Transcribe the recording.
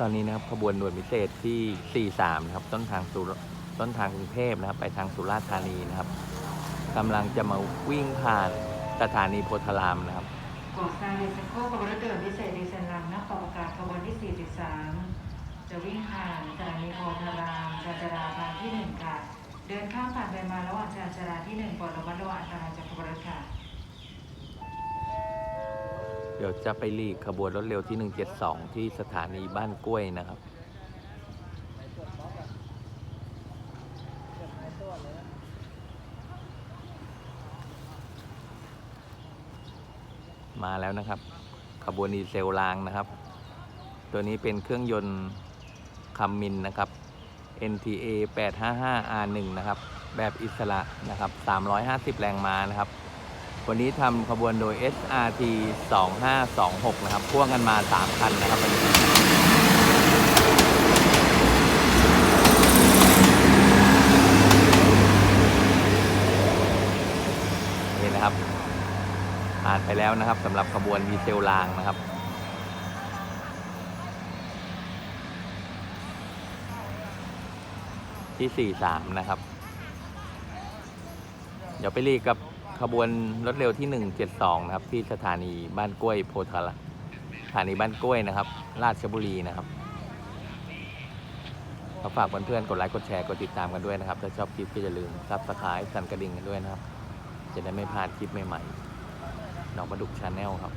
ตอนนี้นะครับขบวนด่วนพิเศษที่ 43 นะครับ ต้นทางสุต้นทางกรุงเทพนะครับ ไปทางสุราษฎร์ธานีนะครับกำลังจะมาวิ่งผ่านสถานีโพธารามนะครับก่อสร้างเรสโคขบวนรถด่วนพิเศษดีเซนลังนักปรับอากาศขบวนที่ 43 จะวิ่งผ่านสถานีโพธารามชานชาลาทางที่1ค่ะ เดินข้ามผ่านไปมาระหว่างชานชาลาที่1ปลอดระมัดระวังอันตรายจากขบวน เดี๋ยวจะไปหลีขบวนรถเร็วที่ 172 ที่สถานีบ้านกล้วยนะครับ มาแล้วนะครับ ขบวนดีเซลรางนะครับ ตัวนี้เป็นเครื่องยนต์คัมมินนะครับ NTA 855 R1 นะครับ แบบอิสระนะครับ 350 แรงม้านะครับ วันนี้ทำขบวนโดย SRT 2526 นะครับ พ่วงกันมา 3 คันนะครับวันนี้นี่นะครับผ่านไปแล้วนะครับสำหรับขบวนดีเซลรางนะครับ ที่ 43 นะครับ เดี๋ยวไปรีกับ ขบวนรถเร็วที่ 172 นะครับ ที่สถานีบ้านกล้วยโพธาราสถานีบ้านกล้วยนะครับ ราชบุรีนะครับเราฝากเพื่อนๆกดไลค์กดแชร์กดติดตามกันด้วยนะครับ ถ้าชอบคลิปก็อย่าลืมซับสไครต์สั่นกระดิ่งกันด้วยนะครับ จะได้ไม่พลาดคลิปใหม่ๆน้องประดุกชาแนลครับ